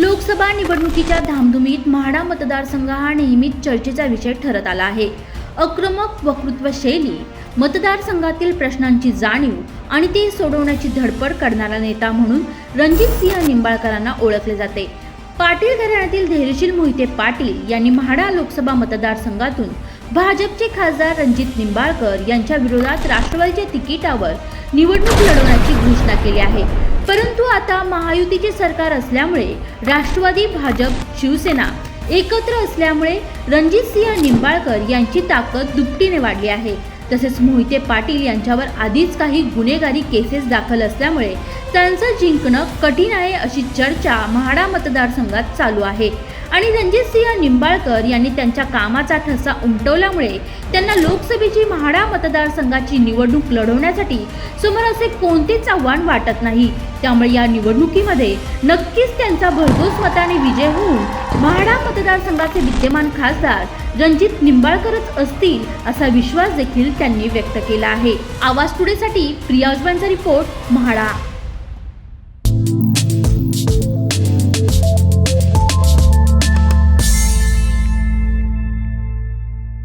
लोकसभा निवडणुकीच्या धामधुमीत म्हाडा मतदारसंघ हा नेहमीच चर्चेचा विषय ठरत आला आहे. आक्रमक वक्तृत्व शैली मतदारसंघातील प्रश्नांची जाणीव आणि ते सोडवण्याची धडपड करणारा नेता म्हणून रणजित सिंह निंबाळकरांना ओळखले जाते. पाटील घराण्यातील धैर्यशील मोहिते पाटील यांनी म्हाडा लोकसभा मतदारसंघातून भाजपचे खासदार रणजित निंबाळकर यांच्या विरोधात राष्ट्रवादीच्या तिकिटावर निवडणूक लढवण्याची घोषणा केली आहे. परंतु आता महायुतीचे सरकार असल्यामुळे राष्ट्रवादी भाजप शिवसेना एकत्र असल्यामुळे रणजित सिंह निंबाळकर यांची ताकद दुपटीने वाढली आहे. तसेच मोहिते पाटील यांच्यावर आधीच काही गुन्हेगारी केसेस दाखल असल्यामुळे त्यांचं जिंकणं कठीण आहे अशी चर्चा म्हाडा मतदारसंघात चालू आहे. आणि रणजित सिंह निंबाळकर यांनी त्यांच्या कामाचा ठसा उमटवल्यामुळे त्यांना लोकसभेची म्हाडा मतदारसंघाची निवडणूक लढवण्यासाठी समोर असे कोणतेच आव्हान वाटत नाही. त्यामुळे या निवडणुकीमध्ये नक्कीच त्यांचा भरघोस मताने विजय होऊन म्हाडा मतदारसंघाचे विद्यमान खासदार रणजित निंबाळकरच असतील असा विश्वास देखील त्यांनी व्यक्त केला आहे. आवाज टुडेसाठी प्रिया उजवांचा रिपोर्ट म्हाडा.